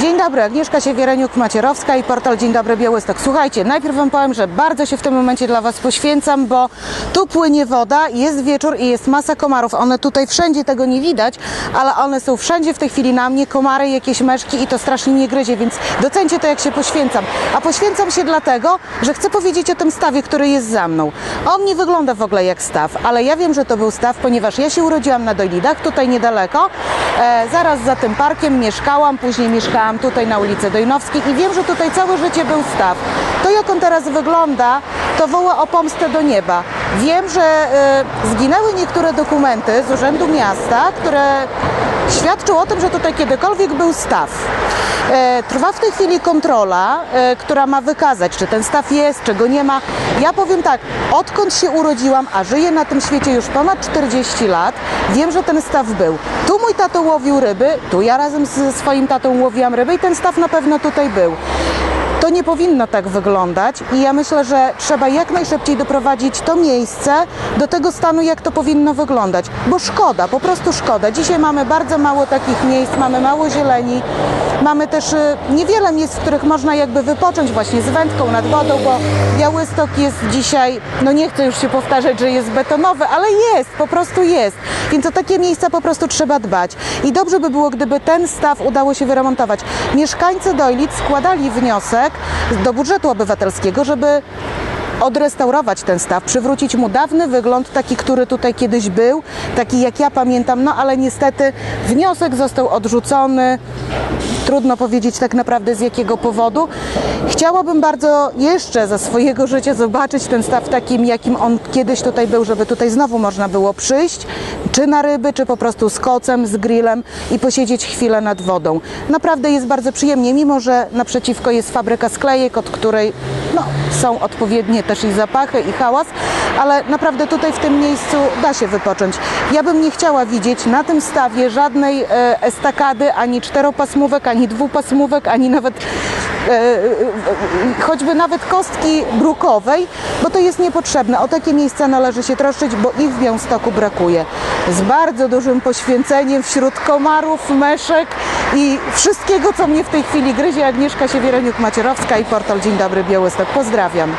dobry, Agnieszka Siewiereniuk-Macierowska i portal Dzień Dobry Białystok. Słuchajcie, najpierw Wam powiem, że bardzo się w tym momencie dla Was poświęcam, bo tu płynie woda, jest wieczór i jest masa komarów. One tutaj wszędzie tego nie widać, ale one są wszędzie w tej chwili na mnie, komary, jakieś meszki i to strasznie mnie gryzie, więc docencie to, jak się poświęcam. A poświęcam się dlatego, że chcę powiedzieć o tym stawie, który jest za mną. On nie wygląda w ogóle jak staw, ale ja wiem, że to był staw, ponieważ ja się urodziłam na Dojlidach, tutaj niedaleko, e, zaraz za tym parkiem mieszkałam, później mieszkałam tutaj na ulicy Dojnowskiej i wiem, że tutaj całe życie był staw. To jak on teraz wygląda, to woła o pomstę do nieba. Wiem, że e, zginęły niektóre dokumenty z Urzędu Miasta, które świadczą o tym, że tutaj kiedykolwiek był staw. E, Trwa w tej chwili kontrola, e, która ma wykazać, czy ten staw jest, czy go nie ma. Ja powiem tak, odkąd się urodziłam, a żyję na tym świecie już ponad 40 lat, wiem, że ten staw był. Tu mój tato łowił ryby, tu ja razem ze swoim tatą łowiłam ryby i ten staw na pewno tutaj był. To nie powinno tak wyglądać i ja myślę, że trzeba jak najszybciej doprowadzić to miejsce do tego stanu, jak to powinno wyglądać. Bo szkoda, po prostu szkoda. Dzisiaj mamy bardzo mało takich miejsc, mamy mało zieleni, mamy też y, niewiele miejsc, w których można jakby wypocząć właśnie z wędką nad wodą, bo Białystok jest dzisiaj, no nie chcę już się powtarzać, że jest betonowy, ale jest, po prostu jest. Więc o takie miejsca po prostu trzeba dbać. I dobrze by było, gdyby ten staw udało się wyremontować. Mieszkańcy Dojlic składali wniosek do budżetu obywatelskiego, żeby odrestaurować ten staw, przywrócić mu dawny wygląd, taki, który tutaj kiedyś był, taki jak ja pamiętam, no ale niestety wniosek został odrzucony. Trudno powiedzieć tak naprawdę z jakiego powodu. Chciałabym bardzo jeszcze za swojego życia zobaczyć ten staw takim, jakim on kiedyś tutaj był, żeby tutaj znowu można było przyjść, czy na ryby, czy po prostu z kocem, z grillem i posiedzieć chwilę nad wodą. Naprawdę jest bardzo przyjemnie, mimo że naprzeciwko jest fabryka sklejek, od której no, są odpowiednie też i zapachy, i hałas, ale naprawdę tutaj w tym miejscu da się wypocząć. Ja bym nie chciała widzieć na tym stawie żadnej e, estakady, ani czteropasmówek, ani dwupasmówek, ani nawet choćby nawet kostki brukowej, bo to jest niepotrzebne. O takie miejsca należy się troszczyć, bo ich w Białymstoku brakuje. Z bardzo dużym poświęceniem wśród komarów, meszek i wszystkiego, co mnie w tej chwili gryzie. Agnieszka Siewiereniuk-Macierowska i portal Dzień Dobry Białystok. Pozdrawiam.